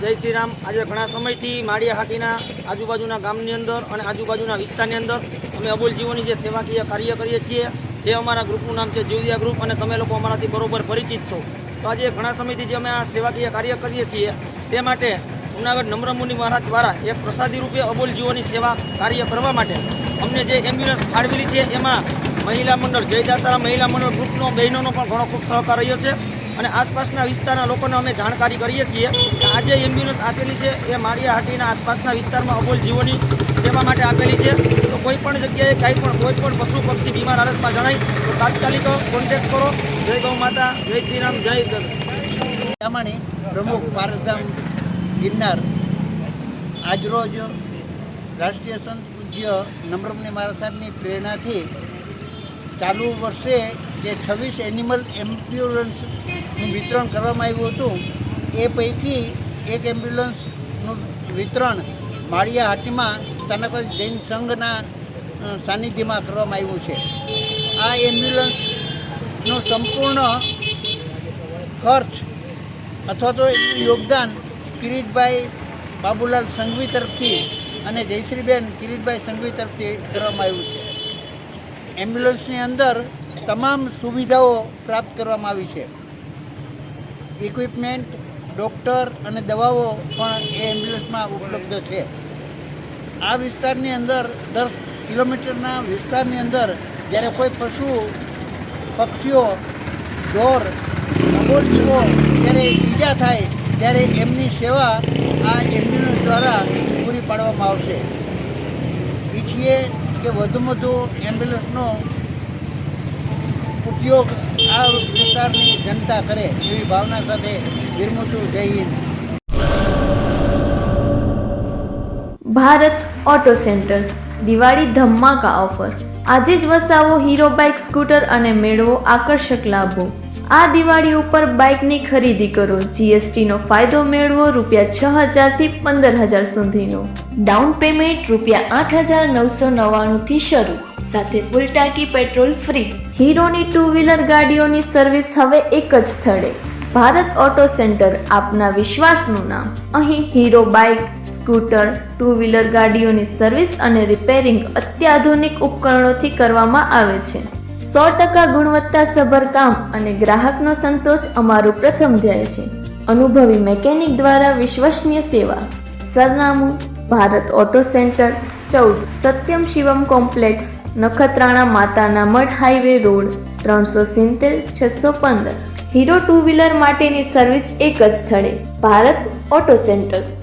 જય શ્રી રામ. આજે ઘણા સમયથી માળિયા હાટીના આજુબાજુના ગામની અંદર અને આજુબાજુના વિસ્તારની અંદર અમે અબોલ જીવોની જે સેવાકીય કાર્ય કરીએ છીએ, જે અમારા ગ્રુપનું નામ છે જીવદિયા ગ્રુપ અને તમે લોકો અમારાથી બરોબર પરિચિત છો. તો આજે ઘણા સમયથી જે અમે આ સેવાકીય કાર્ય કરીએ છીએ, તે માટે જૂનાગઢ નમ્રમુનિ મહારાજ દ્વારા એક પ્રસાદી રૂપે અબોલ જીવોની સેવા કાર્ય કરવા માટે અમને જે એમ્બ્યુલન્સ ફાળવેલી છે, એમાં મહિલા મંડળ, જય દાતારા મહિલા મંડળ ગ્રુપનો બહેનોનો પણ ઘણો ખૂબ સહકાર રહ્યો છે. અને આસપાસના વિસ્તારના લોકોને અમે જાણકારી કરીએ છીએ કે આજે એમ્બ્યુલન્સ આપેલી છે એ માળિયા હાટીના આસપાસના વિસ્તારમાં અબોલ જીવોની સેવા માટે આપેલી છે. તો કોઈ પણ જગ્યાએ કાંઈ પણ, કોઈ પણ પશુ પક્ષી બીમાર હાલતમાં જણાય, તો તાત્કાલિક કોન્ટેક્ટ કરો. જય ગૌ માતા, જય શ્રીરામ જય પ્રમાણે પ્રમુખ પારસધામ ગિરનાર આજરોજ રાષ્ટ્રીય સંત પૂજ્ય નમ્રમને મારા સાહેબની પ્રેરણાથી ચાલુ વર્ષે જે છવ્વીસ એનિમલ એમ્બ્યુલન્સનું વિતરણ કરવામાં આવ્યું હતું, એ પૈકી એક એમ્બ્યુલન્સનું વિતરણ માળિયા હાટીમાં સ્થાનક જૈન સંઘના સાનિધ્યમાં કરવામાં આવ્યું છે. આ એમ્બ્યુલન્સનું સંપૂર્ણ ખર્ચ અથવા તો યોગદાન કિરીટભાઈ બાબુલાલ સંઘવી તરફથી અને જયશ્રીબેન કિરીટભાઈ સંઘવી તરફથી કરવામાં આવ્યું છે. એમ્બ્યુલન્સની અંદર તમામ સુવિધાઓ પ્રાપ્ત કરવામાં આવી છે. ઇક્વિપમેન્ટ ડૉક્ટર અને દવાઓ પણ એ એમ્બ્યુલન્સમાં ઉપલબ્ધ છે. આ વિસ્તારની અંદર દસ કિલોમીટરના વિસ્તારની અંદર જ્યારે કોઈ પશુ, પક્ષીઓ, ઢોર અબોલ જીવો જ્યારે ઈજા થાય ત્યારે એમની સેવા આ એમ્બ્યુલન્સ દ્વારા પૂરી પાડવામાં આવશે. ઈચ્છીએ કે વધુમાં વધુ એમ્બ્યુલન્સનો ઉપયોગ આ વિસ્તારની જનતા કરે એવી ભાવના સાથે વિરમું જય હિન્દ. ભારત ઓટો સેન્ટર, દિવાળી ધમાકા ઓફર. આજે જ વસાવો હીરો બાઇક, સ્કૂટર અને મેળવો આકર્ષક લાભો. આ દિવાળી ઉપર બાઇકની ખરીદી કરો. જીએસટીનો ફાયદો મેળવો રૂપિયા છ હજારથી પંદર હજાર સુધીનો. ડાઉન પેમેન્ટ રૂપિયા આઠ હજાર નવસો નવ્વાણુંથી શરૂ. સાથે ફૂલ ટાંકી પેટ્રોલ ફ્રી હીરોની ટુ વ્હીલર ગાડીઓની સર્વિસ હવે એક જ સ્થળે. ભારત ઓટો સેન્ટર આપના વિશ્વાસનું નામ. અહીં Hero bike, scooter two wheeler ગાડીઓની service અને રિપેરિંગ અત્યાધુનિક ઉપકરણોથી કરવામાં આવે છે. સો ટકા ગુણવત્તાસભર કામ અને ગ્રાહકનો સંતોષ અમારું પ્રથમ ધ્યેય છે. અનુભવી મેકેનિક દ્વારા વિશ્વસનીય સેવા. સરનામું, ભારત ઓટો સેન્ટર, ચૌદ. સત્યમ શિવમ કોમ્પ્લેક્સ, નખત્રાણા માતાના મઠ હાઈવે રોડ, ત્રણસો સિત્તેર, છસો પંદર. હીરો ટુ વ્હીલર માટેની સર્વિસ એક જ સ્થળે. Bharat auto centre.